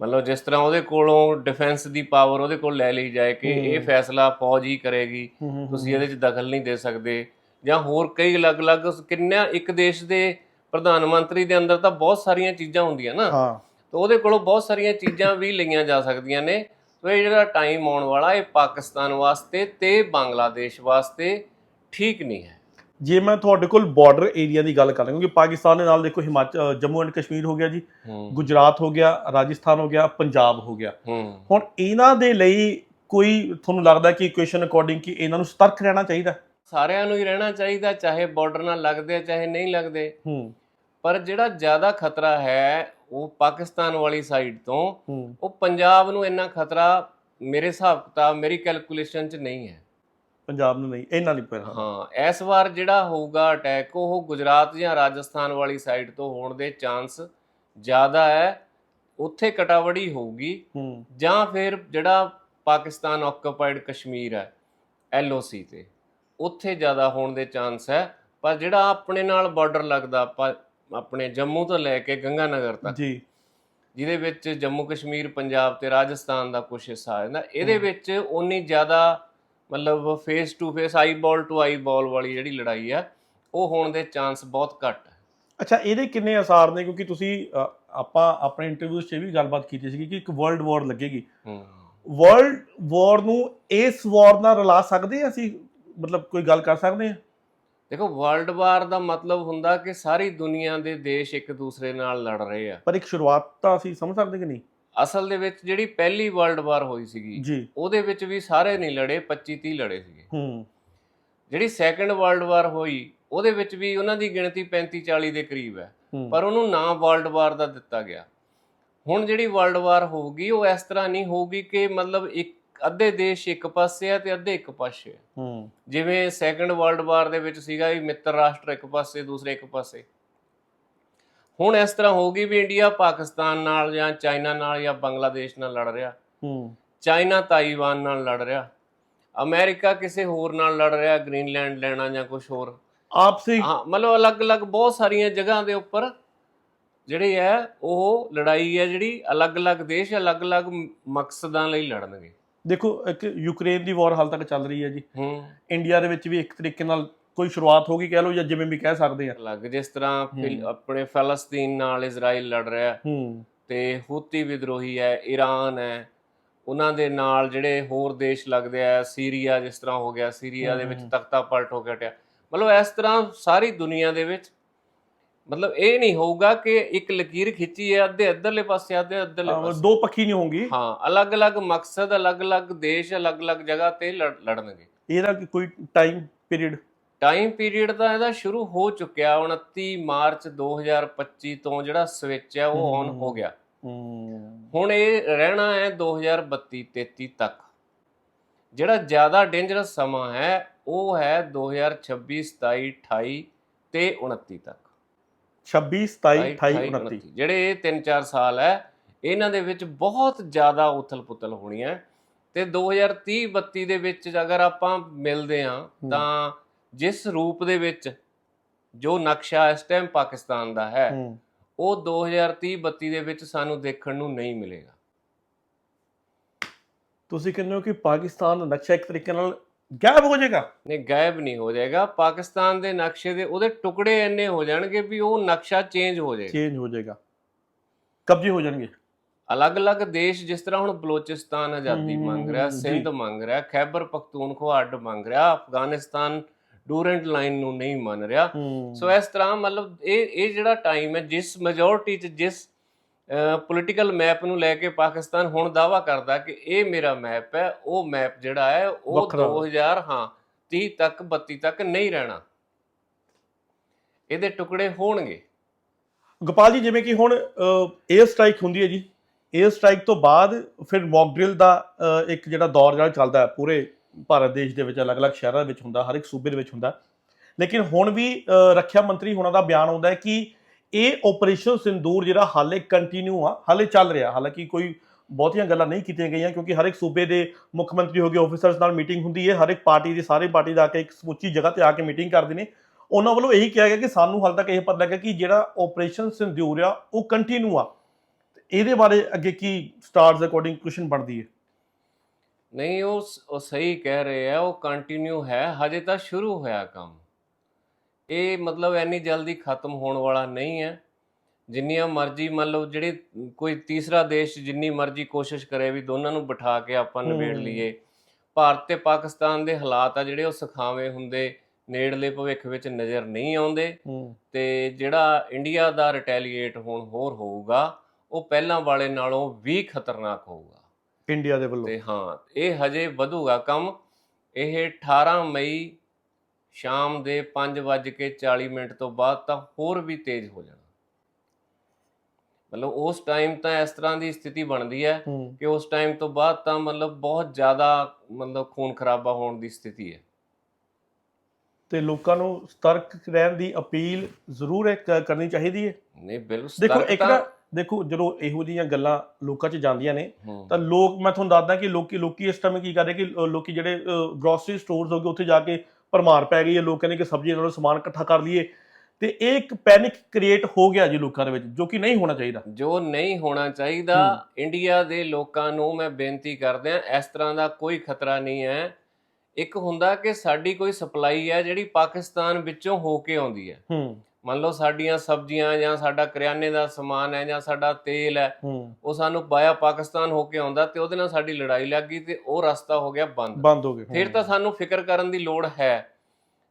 ਮਤਲਬ ਜਿਸ ਤਰ੍ਹਾਂ ਉਹਦੇ ਕੋਲੋਂ ਡਿਫੈਂਸ ਦੀ ਪਾਵਰ ਉਹਦੇ ਕੋਲ ਲੈ ਲਈ ਜਾਏ ਕਿ ਇਹ। ਫੈਸਲਾ ਫੌਜ ਹੀ ਕਰੇਗੀ ਤੁਸੀਂ ਇਹਦੇ 'ਚ ਦਖਲ ਨਹੀਂ ਦੇ ਸਕਦੇ। ਜਾਂ ਹੋਰ ਕਈ ਅਲੱਗ-ਅਲੱਗ ਕਿੰਨਾ ਇੱਕ ਦੇਸ਼ ਦੇ ਪ੍ਰਧਾਨ ਮੰਤਰੀ ਦੇ ਅੰਦਰ ਤਾਂ ਬਹੁਤ ਸਾਰੀਆਂ ਚੀਜ਼ਾਂ ਹੁੰਦੀਆਂ ਨਾ। ਹਾਂ। ਤਾਂ ਉਹਦੇ ਕੋਲੋਂ ਬਹੁਤ ਸਾਰੀਆਂ ਚੀਜ਼ਾਂ ਵੀ ਲਈਆਂ ਜਾ ਸਕਦੀਆਂ ਨੇ। ਸੋ ਇਹ ਜਿਹੜਾ ਟਾਈਮ ਆਉਣ ਵਾਲਾ ਇਹ ਪਾਕਿਸਤਾਨ ਵਾਸਤੇ ਤੇ ਬੰਗਲਾਦੇਸ਼ ਵਾਸਤੇ ਠੀਕ ਨਹੀਂ ਹੈ। ਜੇ ਮੈਂ ਤੁਹਾਡੇ ਕੋਲ ਬਾਰਡਰ ਏਰੀਆ ਦੀ ਗੱਲ ਕਰਾਂ ਕਿਉਂਕਿ ਪਾਕਿਸਤਾਨ ਦੇ ਨਾਲ ਦੇਖੋ ਹਿਮਾਚਲ ਜੰਮੂ ਐਂਡ ਕਸ਼ਮੀਰ ਹੋ ਗਿਆ ਜੀ ਗੁਜਰਾਤ ਹੋ ਗਿਆ ਰਾਜਸਥਾਨ ਹੋ ਗਿਆ ਪੰਜਾਬ ਹੋ ਗਿਆ। ਹੁਣ ਇਹਨਾਂ ਦੇ ਲਈ ਕੋਈ ਤੁਹਾਨੂੰ ਲੱਗਦਾ ਕਿ ਇਕੁਏਸ਼ਨ ਅਕੋਰਡਿੰਗ ਕਿ ਇਹਨਾਂ ਨੂੰ ਸਤਰਕ ਰਹਿਣਾ ਚਾਹੀਦਾ? ਸਾਰਿਆਂ ਨੂੰ ਹੀ ਰਹਿਣਾ ਚਾਹੀਦਾ ਚਾਹੇ ਬਾਰਡਰ ਨਾਲ ਲੱਗਦੇ ਚਾਹੇ ਨਹੀਂ ਲੱਗਦੇ। ਪਰ ਜਿਹੜਾ ਜ਼ਿਆਦਾ ਖਤਰਾ ਹੈ ਉਹ ਪਾਕਿਸਤਾਨ ਵਾਲੀ ਸਾਈਡ ਤੋਂ ਉਹ ਪੰਜਾਬ ਨੂੰ ਇੰਨਾ ਖਤਰਾ ਮੇਰੇ ਹਿਸਾਬ ਕਿਤਾਬ ਮੇਰੀ ਕੈਲਕੂਲੇਸ਼ਨ 'ਚ ਨਹੀਂ ਹੈ। ਪੰਜਾਬ ਨੂੰ ਨਹੀਂ ਇਹਨਾਂ ਨਹੀਂ ਪਰ ਹਾਂ ਇਸ ਵਾਰ ਜਿਹੜਾ ਹੋਊਗਾ ਅਟੈਕ ਉਹ ਗੁਜਰਾਤ ਜਾਂ ਰਾਜਸਥਾਨ ਵਾਲੀ ਸਾਈਡ ਤੋਂ ਹੋਣ ਦੇ ਚਾਂਸ ਜ਼ਿਆਦਾ ਹੈ। ਉੱਥੇ ਕਟਾਵੜੀ ਹੋਊਗੀ ਜਾਂ ਫਿਰ ਜਿਹੜਾ ਪਾਕਿਸਤਾਨ ਆਕੂਪਾਈਡ ਕਸ਼ਮੀਰ ਹੈ ਐਲਓਸੀ ਤੇ ਉੱਥੇ ਜ਼ਿਆਦਾ ਹੋਣ ਦੇ ਚਾਂਸ ਹੈ। ਪਰ ਜਿਹੜਾ ਆਪਣੇ ਨਾਲ ਬਾਰਡਰ ਲੱਗਦਾ ਆਪਣੇ ਜੰਮੂ ਤੋਂ ਲੈ ਕੇ ਗੰਗਾ ਨਗਰ ਤੱਕ। ਜੀ। ਜਿਹਦੇ ਵਿੱਚ ਜੰਮੂ ਕਸ਼ਮੀਰ ਪੰਜਾਬ ਤੇ ਰਾਜਸਥਾਨ ਦਾ ਕੁਝ ਹਿੱਸਾ ਆ ਜਾਂਦਾ ਇਹਦੇ ਵਿੱਚ ਉਨੀ ਜ਼ਿਆਦਾ ਮਤਲਬ face to face eye ball to eye ball ਵਾਲੀ ਜਿਹੜੀ ਲੜਾਈ ਆ ਉਹ ਹੋਣ ਦੇ ਚਾਂਸ ਬਹੁਤ ਘੱਟ ਹੈ। ਅੱਛਾ ਇਹਦੇ ਕਿੰਨੇ ਅਸਾਰ ਨੇ? ਕਿਉਂਕਿ ਤੁਸੀਂ ਆਪਾਂ ਆਪਣੇ ਇੰਟਰਵਿਊ 'ਚ ਇਹ ਵੀ ਗੱਲਬਾਤ ਕੀਤੀ ਸੀ ਕਿ ਇੱਕ ਵਰਲਡ ਵਾਰ ਲੱਗੇਗੀ। ਹੂੰ। ਵਰਲਡ ਵਾਰ ਨੂੰ ਇਸ ਵਾਰ ਨਾਲ ਰਲਾ ਸਕਦੇ ਹਾਂ ਅਸੀਂ? ਮਤਲਬ ਕੋਈ ਗੱਲ ਕਰ ਸਕਦੇ ਹਾਂ ਦੇਖੋ ਵਰਲਡ ਵਾਰ ਦਾ ਮਤਲਬ ਹੁੰਦਾ ਕਿ ਸਾਰੀ ਦੁਨੀਆ ਦੇ ਦੇਸ਼ ਇੱਕ ਦੂਸਰੇ ਨਾਲ ਲੜ ਰਹੇ ਆ। ਪਰ ਇੱਕ ਸ਼ੁਰੂਆਤ ਤਾਂ ਅਸੀਂ ਸਮਝ ਸਕਦੇ ਕਿ ਨਹੀਂ? ਅਸਲ ਦੇ ਵਿੱਚ ਜਿਹੜੀ ਪਹਿਲੀ ਵਰਲਡ ਵਾਰ ਹੋਈ ਸੀਗੀ ਉਹਦੇ ਵਿੱਚ ਵੀ ਸਾਰੇ ਨਹੀਂ ਲੜੇ 25 30 ਲੜੇ ਸੀਗੇ। ਹੂੰ। ਜਿਹੜੀ ਸੈਕੰਡ ਵਰਲਡ ਵਾਰ ਹੋਈ ਉਹਦੇ ਵਿੱਚ ਵੀ ਉਹਨਾਂ ਦੀ ਗਿਣਤੀ 35 40 ਦੇ ਕਰੀਬ ਹੈ। ਪਰ ਉਹਨੂੰ ਨਾਮ ਵਰਲਡ ਵਾਰ ਦਾ ਦਿੱਤਾ ਗਿਆ। ਹੁਣ ਜਿਹੜੀ ਵਰਲਡ ਵਾਰ ਹੋਊਗੀ ਉਹ ਇਸ ਤਰ੍ਹਾਂ ਨਹੀਂ ਹੋਊਗੀ ਕਿ ਮਤਲਬ ਇੱਕ ਅੱਧੇ ਦੇਸ਼ ਇੱਕ ਪਾਸੇ ਆ ਤੇ ਅੱਧੇ ਇੱਕ ਪਾਸੇ ਆ। ਹੂੰ। ਜਿਵੇਂ ਸੈਕੰਡ ਵਰਲਡ ਵਾਰ ਦੇ ਵਿੱਚ ਸੀਗਾ ਵੀ ਮਿੱਤਰ ਰਾਸ਼ਟਰ ਇੱਕ ਪਾਸੇ ਦੂਸਰੇ ਇੱਕ ਪਾਸੇ। ਹੁਣ ਇਸ ਤਰ੍ਹਾਂ ਹੋਊਗੀ ਵੀ ਇੰਡੀਆ ਪਾਕਿਸਤਾਨ ਨਾਲ ਜਾਂ ਚਾਈਨਾ ਨਾਲ ਜਾਂ ਬੰਗਲਾਦੇਸ਼ ਨਾਲ ਲੜ ਰਿਹਾ। ਹੂੰ। ਚਾਈਨਾ ਤਾਈਵਾਨ ਨਾਲ ਲੜ ਰਿਹਾ। ਅਮਰੀਕਾ ਕਿਸੇ ਹੋਰ ਨਾਲ ਲੜ ਰਿਹਾ ਗ੍ਰੀਨਲੈਂਡ ਲੈਣਾ ਜਾਂ ਕੁਝ ਹੋਰ। ਆਪਸੀ। ਹਾਂ ਮਤਲਬ ਅਲੱਗ-ਅਲੱਗ ਬਹੁਤ ਸਾਰੀਆਂ ਜਗ੍ਹਾ ਦੇ ਉੱਪਰ ਜਿਹੜੇ ਹੈ ਉਹ ਲੜਾਈ ਹੈ ਜਿਹੜੀ ਅਲੱਗ-ਅਲੱਗ ਦੇਸ਼ ਅਲੱਗ-ਅਲੱਗ ਮਕਸਦਾਂ ਲਈ ਲੜਨਗੇ। ਦੇਖੋ ਇੱਕ ਯੂਕਰੇਨ ਦੀ ਵਾਰ ਹਾਲ ਤੱਕ ਚੱਲ ਰਹੀ ਹੈ ਜੀ। ਹੂੰ। ਇੰਡੀਆ ਦੇ ਵਿੱਚ ਵੀ ਇੱਕ ਤਰੀਕੇ ਨਾਲ ਕੋਈ ਸ਼ੁਰੂਆਤ ਹੋ ਗਈ ਕਹਿ ਲਓ ਜਾਂ ਜਿਵੇਂ ਵੀ ਕਹਿ ਸਕਦੇ ਆ। ਅਲੱਗ ਜਿਸ ਤਰ੍ਹਾਂ। ਆਪਣੇ ਫਲਸਤੀਨ ਨਾਲ ਇਜ਼ਰਾਈਲ ਲੜ ਰਿਹਾ ਹੈ। ਤੇ ਹੂਤੀ ਵਿਦਰੋਹੀ ਹੈ ਈਰਾਨ ਹੈ ਉਹਨਾਂ ਦੇ ਨਾਲ ਜਿਹੜੇ ਹੋਰ ਦੇਸ਼ ਲੱਗਦੇ ਆ ਸੀਰੀਆ ਜਿਸ ਤਰ੍ਹਾਂ ਹੋ ਗਿਆ ਸੀਰੀਆ ਦੇ ਵਿੱਚ। ਤਖਤਾ ਪਲਟ ਹੋ ਹਟਿਆ। ਮਤਲਬ ਇਸ ਤਰ੍ਹਾਂ ਸਾਰੀ ਦੁਨੀਆ ਦੇ ਵਿੱਚ ਮਤਲਬ ਇਹ ਨਹੀਂ ਹੋਊਗਾ ਕਿ ਇੱਕ ਲਕੀਰ ਖਿੱਚੀ ਹੈ ਅੱਧੇ ਇੱਧਰਲੇ ਪਾਸੇ ਅੱਧੇ ਇੱਧਰਲੇ ਪਾਸੇ। ਦੋ ਪੱਖੀ ਨਹੀਂ ਹੋਊਗੀ। ਹਾਂ ਅਲੱਗ-ਅਲੱਗ ਮਕਸਦ ਅਲੱਗ-ਅਲੱਗ ਦੇਸ਼ ਅਲੱਗ-ਅਲੱਗ ਜਗ੍ਹਾ ਤੇ ਲੜ- ਲੜਨਗੇ। ਇਹਦਾ ਕੋਈ ਟਾਈਮ ਪੀਰੀਅਡ ਟਾਈਮ ਪੀਰੀਅਡ ਤਾਂ ਇਹਦਾ ਸ਼ੁਰੂ ਹੋ ਚੁੱਕਿਆ 29 ਮਾਰਚ 2025 ਤੋਂ ਜਿਹੜਾ ਸਵਿਚ ਹੈ ਉਹ ਔਨ ਹੂੰ। ਗਿਆ। ਹੁਣ ਇਹ ਰਹਿਣਾ ਹੈ 2032 33 ਤੱਕ। ਜਿਹੜਾ ਜ਼ਿਆਦਾ ਡੇਂਜਰਸ ਸਮਾਂ ਹੈ ਉਹ ਹੈ 2026 27 28 ਤੇ 29 ਤੱਕ। 26 27 28 29 ਜਿਹੜੇ ਇਹ 3-4 ਸਾਲ ਹੈ ਇਹਨਾਂ ਦੇ ਵਿੱਚ ਬਹੁਤ ਜ਼ਿਆਦਾ ਉਥਲ-ਪੁਥਲ ਹੋਣੀ ਹੈ। ਤੇ 2030 32 ਦੇ ਵਿੱਚ ਅਗਰ ਆਪਾਂ ਮਿਲਦੇ ਹਾਂ ਤਾਂ ਜਿਸ ਰੂਪ ਦੇ ਵਿੱਚ ਜੋ ਨਕਸ਼ਾ ਇਸ ਟਾਈਮ ਪਾਕਿਸਤਾਨ ਦਾ ਹੈ ਹੂੰ। ਉਹ 2030 32 ਦੇ ਵਿੱਚ ਸਾਨੂੰ ਦੇਖਣ ਨੂੰ ਨਹੀਂ ਮਿਲੇਗਾ। ਤੁਸੀਂ ਕਹਿੰਦੇ ਹੋ ਕਿ ਪਾਕਿਸਤਾਨ ਦਾ ਨਕਸ਼ਾ ਇੱਕ ਤਰੀਕੇ ਨਾਲ ਗਾਇਬ ਹੋ ਜਾਏਗਾ। ਨਹੀਂ ਗਾਇਬ ਨਹੀਂ ਹੋ ਜਾਏਗਾ। ਪਾਕਿਸਤਾਨ ਦੇ ਨਕਸ਼ੇ ਦੇ ਉਹਦੇ ਟੁਕੜੇ ਇੰਨੇ ਹੋ ਜਾਣਗੇ ਵੀ ਉਹ ਨਕਸ਼ਾ ਚੇਂਜ ਹੋ ਜਾਏਗਾ। ਚੇਂਜ ਹੋ ਜਾਏਗਾ। ਕਬਜ਼ੇ ਹੋ ਜਾਣਗੇ। ਅਲੱਗ-ਅਲੱਗ ਦੇਸ਼ ਜਿਸ ਤਰ੍ਹਾਂ ਹੁਣ ਬਲੋਚਿਸਤਾਨ ਆਜ਼ਾਦੀ ਮੰਗ ਰਿਹਾ। ਸਿੰਧ ਮੰਗ ਰਿਹਾ ਖੈਬਰ ਪਖਤੂਨਖਵਾ ਅੱਡ ਮੰਗ ਰਿਹਾ ਅਫਗਾਨਿਸਤਾਨ ਡੂਰੈਂਟ ਲਾਈਨ ਨੂੰ ਨਹੀਂ ਮੰਨ ਰਿਹਾ। ਸੋ ਇਸ ਤਰ੍ਹਾਂ ਮਤਲਬ ਇਹ ਇਹ ਜਿਹੜਾ ਟਾਈਮ ਹੈ ਜਿਸ ਮੈਜੋਰਿਟੀ ਚ ਜਿਸ ਪੋਲੀਟੀਕਲ ਮੈਪ ਨੂੰ ਲੈ ਕੇ ਪਾਕਿਸਤਾਨ ਹੁਣ ਦਾਵਾ ਕਰਦਾ ਕਿ ਇਹ ਮੇਰਾ ਮੈਪ ਹੈ ਉਹ ਮੈਪ ਜਿਹੜਾ ਹੈ ਉਹ ਵੱਖਰਾ। 2000 ਹਾਂ 30 ਤੱਕ 32 ਤੱਕ ਨਹੀਂ ਰਹਿਣਾ। ਇਹਦੇ ਟੁਕੜੇ ਹੋਣਗੇ। ਗੋਪਾਲ ਜੀ ਜਿਵੇਂ ਕਿ ਹੁਣ 에ਅਰ ਸਟ੍ਰਾਈਕ ਹੁੰਦੀ ਹੈ ਜੀ। 에ਅਰ ਸਟ੍ਰਾਈਕ ਤੋਂ ਬਾਅਦ ਫਿਰ ਮੌਕ ਡਰਿਲ ਦਾ ਇੱਕ ਜਿਹੜਾ ਦੌਰ ਜਿਹੜਾ ਚੱਲਦਾ ਹੈ ਪੂਰੇ ਭਾਰਤ ਦੇਸ਼ ਦੇ ਵਿੱਚ ਅਲੱਗ-ਅਲੱਗ ਸ਼ਹਿਰਾਂ ਵਿੱਚ ਹੁੰਦਾ ਹਰ ਇੱਕ ਸੂਬੇ ਦੇ ਵਿੱਚ ਹੁੰਦਾ। ਲੇਕਿਨ ਹੁਣ ਵੀ ਰੱਖਿਆ ਮੰਤਰੀ ਹੋਣਾ ਦਾ ਬਿਆਨ ਆਉਂਦਾ ਹੈ ਕਿ ਇਹ ਆਪਰੇਸ਼ਨ ਸਿੰਦੂਰ ਜਿਹੜਾ ਹਾਲੇ ਕੰਟੀਨਿਊ ਆ, ਹਾਲੇ ਚੱਲ ਰਿਹਾ, ਹਾਲਾਂਕਿ ਕੋਈ ਬਹੁਤੀਆਂ ਗੱਲਾਂ ਨਹੀਂ ਕੀਤੀਆਂ ਗਈਆਂ ਕਿਉਂਕਿ ਹਰ ਇੱਕ ਸੂਬੇ ਦੇ ਮੁੱਖ ਮੰਤਰੀ ਹੋ ਗਏ ਆਫੀਸਰਸ ਨਾਲ ਮੀਟਿੰਗ ਹੁੰਦੀ ਹੈ, ਹਰ ਇੱਕ ਪਾਰਟੀ ਦੀ ਸਾਰੇ ਪਾਰਟੀ ਦਾ ਆ ਕੇ ਇੱਕ ਸਮੁੱਚੀ ਜਗ੍ਹਾ ਤੇ ਆ ਕੇ ਮੀਟਿੰਗ ਕਰਦੇ ਨੇ। ਉਹਨਾਂ ਵੱਲੋਂ ਇਹੀ ਕਿਹਾ ਗਿਆ ਕਿ ਸਾਨੂੰ ਹਾਲ ਤੱਕ ਇਹ ਪਤਾ ਲੱਗਾ ਕਿ ਜਿਹੜਾ ਆਪਰੇਸ਼ਨ ਸਿੰਦੂਰ ਆ, ਉਹ ਕੰਟੀਨਿਊ ਆ। ਤੇ ਇਹਦੇ ਬਾਰੇ ਅੱਗੇ ਕੀ ਸਟਾਰਸ ਅਕੋਰਡਿੰਗ ਕੁਐਸਚਨ ਬਣਦੀ ਹੈ? ਨਹੀਂ, ਉਹ ਉਹ ਸਹੀ ਕਹਿ ਰਹੇ ਆ, ਉਹ ਕੰਟੀਨਿਊ ਹੈ, ਹਜੇ ਤਾਂ ਸ਼ੁਰੂ ਹੋਇਆ ਕੰਮ। ਇਹ ਮਤਲਬ ਇੰਨੀ ਜਲਦੀ ਖਤਮ ਹੋਣ ਵਾਲਾ ਨਹੀਂ ਹੈ। ਜਿੰਨੀਆਂ ਮਰਜ਼ੀ ਮੰਨ ਲਓ ਜਿਹੜੇ ਕੋਈ ਤੀਸਰਾ ਦੇਸ਼ ਜਿੰਨੀ ਮਰਜ਼ੀ ਕੋਸ਼ਿਸ਼ ਕਰੇ ਵੀ ਦੋਨਾਂ ਨੂੰ ਬਿਠਾ ਕੇ ਆਪਾਂ ਨਿਬੇੜ। ਲਈਏ। ਭਾਰਤ ਤੇ ਪਾਕਿਸਤਾਨ ਦੇ ਹਾਲਾਤ ਆ ਜਿਹੜੇ ਉਹ ਸਖਾਵੇਂ ਹੁੰਦੇ ਨੇੜਲੇ ਭਵਿੱਖ ਵਿੱਚ ਨਜ਼ਰ ਨਹੀਂ ਆਉਂਦੇ। ਤੇ ਜਿਹੜਾ ਇੰਡੀਆ ਦਾ ਰਿਟੈਲੀਏਟ ਹੁਣ ਹੋਰ ਹੋਊਗਾ ਉਹ ਪਹਿਲਾਂ ਵਾਲੇ ਨਾਲੋਂ ਵੀ ਖਤਰਨਾਕ ਹੋਊਗਾ। ਇੰਡੀਆ ਦੇ ਵੱਲੋਂ। ਤੇ ਹਾਂ ਇਹ ਹਜੇ ਵਧੂਗਾ ਕੰਮ। ਇਹ 18 ਮਈ ਸ਼ਾਮ ਦੇ 5:40 ਮਿੰਟ ਤੋਂ ਬਾਅਦ ਤਾਂ ਹੋਰ ਵੀ ਤੇਜ਼ ਹੋ ਜਾਣਾ। ਮਤਲਬ ਉਸ ਟਾਈਮ ਤਾਂ ਇਸ ਤਰ੍ਹਾਂ ਦੀ ਸਥਿਤੀ ਬਣਦੀ ਹੈ ਕਿ ਉਸ ਟਾਈਮ ਤੋਂ ਬਾਅਦ ਤਾਂ ਮਤਲਬ ਬਹੁਤ ਜ਼ਿਆਦਾ ਮਤਲਬ ਖੂਨ ਖਰਾਬਾ ਹੋਣ ਦੀ ਸਥਿਤੀ ਹੈ। ਤੇ ਲੋਕਾਂ ਨੂੰ ਸਤਰਕ ਰਹਿਣ ਦੀ ਅਪੀਲ ਜ਼ਰੂਰ ਇੱਕ ਕਰਨੀ ਚਾਹੀਦੀ ਹੈ। ਨਹੀਂ ਬਿਲਕੁਲ ਦੇਖੋ ਇੱਕ ਨਾ ਦੇਖੋ ਜਦੋਂ ਇਹੋ ਜਿਹੀਆਂ ਗੱਲਾਂ ਲੋਕਾਂ 'ਚ ਜਾਂਦੀਆਂ ਨੇ। ਤਾਂ ਲੋਕ ਮੈਂ ਤੁਹਾਨੂੰ ਦੱਸਦਾ ਕਿ ਲੋਕੀ ਲੋਕੀ ਇਸ ਟਾਈਮ ਕੀ ਕਰ ਰਹੇ ਕਿ ਲੋਕੀ ਜਿਹੜੇ ਗਰੋਸਰੀ ਸਟੋਰਸ ਹੋ ਗਏ ਉੱਥੇ ਜਾ ਕੇ ਪਰਮਾਰ ਪੈ ਗਈ ਹੈ ਲੋਕ ਕਹਿੰਦੇ ਕਿ ਸਬਜ਼ੀ ਨਾਲੋਂ ਸਮਾਨ ਇਕੱਠਾ ਕਰ ਲਈਏ। ਤੇ ਇਹ ਇੱਕ ਪੈਨਿਕ ਕ੍ਰੀਏਟ ਹੋ ਗਿਆ ਜੀ ਲੋਕਾਂ ਦੇ ਵਿੱਚ ਜੋ ਕਿ ਨਹੀਂ ਹੋਣਾ ਚਾਹੀਦਾ। ਜੋ ਨਹੀਂ ਹੋਣਾ ਚਾਹੀਦਾ ਇੰਡੀਆ ਦੇ ਲੋਕਾਂ ਨੂੰ ਮੈਂ ਬੇਨਤੀ ਕਰਦਿਆਂ ਇਸ ਤਰ੍ਹਾਂ ਦਾ ਕੋਈ ਖਤਰਾ ਨਹੀਂ ਹੈ। ਇੱਕ ਹੁੰਦਾ ਕਿ ਸਾਡੀ ਕੋਈ ਸਪਲਾਈ ਹੈ ਜਿਹੜੀ ਪਾਕਿਸਤਾਨ ਵਿੱਚੋਂ ਹੋ ਕੇ ਆਉਂਦੀ ਹੈ। ਹੂੰ। ਮੰਨ ਲਓ ਸਾਡੀਆਂ ਸਬਜ਼ੀਆਂ ਜਾਂ ਸਾਡਾ ਕਰਿਆਨੇ ਦਾ ਸਮਾਨ ਹੈ ਜਾਂ ਸਾਡਾ ਤੇਲ ਹੈ ਉਹ ਸਾਨੂੰ ਬਾਇਆ ਪਾਕਿਸਤਾਨ ਹੋ ਕੇ ਆਉਂਦਾ ਤੇ ਉਹਦੇ ਨਾਲ ਸਾਡੀ ਲੜਾਈ ਲੱਗ ਗਈ ਤੇ ਉਹ ਰਸਤਾ ਹੋ ਗਿਆ ਬੰਦ। ਬੰਦ ਹੋ ਗਏ ਫਿਰ ਤਾਂ ਸਾਨੂੰ ਫਿਕਰ ਕਰਨ ਦੀ ਲੋੜ ਹੈ।